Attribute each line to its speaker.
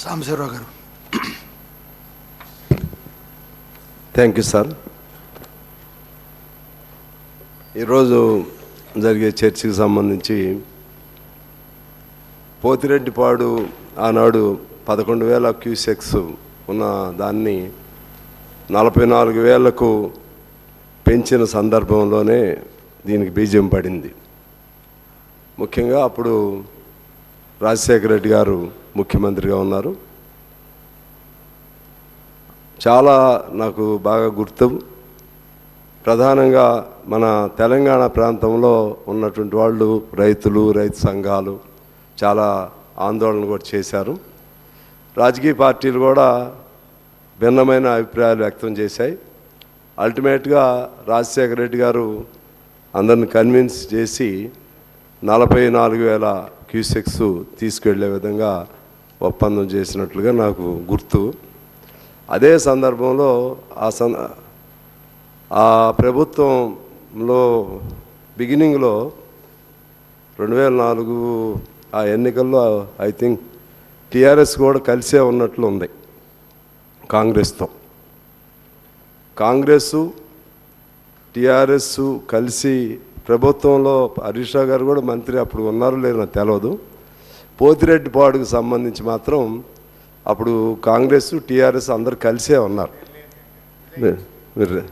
Speaker 1: సాంబశివరావు గారు.
Speaker 2: Thank you sir ఈరోజు జరిగే చర్చకి సంబంధించి పోతిరెడ్డిపాడు ఆనాడు పదకొండు వేల క్యూసెక్స్ ఉన్న దాన్ని నలభై నాలుగు వేలకు పెంచిన సందర్భంలోనే దీనికి బీజం పడింది. ముఖ్యంగా అప్పుడు రాజశేఖర రెడ్డి గారు ముఖ్యమంత్రిగా ఉన్నారు. చాలా నాకు బాగా గుర్తు. ప్రధానంగా మన తెలంగాణ ప్రాంతంలో ఉన్నటువంటి వాళ్ళు రైతులు రైతు సంఘాలు చాలా ఆందోళన కూడా చేశారు. రాజకీయ పార్టీలు కూడా భిన్నమైన అభిప్రాయాలు వ్యక్తం చేశాయి. అల్టిమేట్గా రాజశేఖర రెడ్డి గారు అందరిని కన్విన్స్ చేసి నలభై నాలుగు వేల క్యూసెక్స్ తీసుకెళ్ళే విధంగా ఒప్పందం చేసినట్లుగా నాకు గుర్తు. అదే సందర్భంలో ఆ సం ఆ ప్రభుత్వంలో బిగినింగ్లో రెండు వేల నాలుగు ఆ ఎన్నికల్లో ఐ థింక్ టీఆర్ఎస్ కూడా కలిసే ఉన్నట్లు ఉంది కాంగ్రెస్తో. కాంగ్రెస్ టీఆర్ఎస్ కలిసి ప్రభుత్వంలో హరీష్ గారు కూడా మంత్రి అప్పుడు ఉన్నారో లేదో నాకు తెలియదు పోతిరెడ్డిపాడుకు సంబంధించి మాత్రం అప్పుడు కాంగ్రెస్ టీఆర్ఎస్ అందరు కలిసే ఉన్నారు. మీరు- మీరు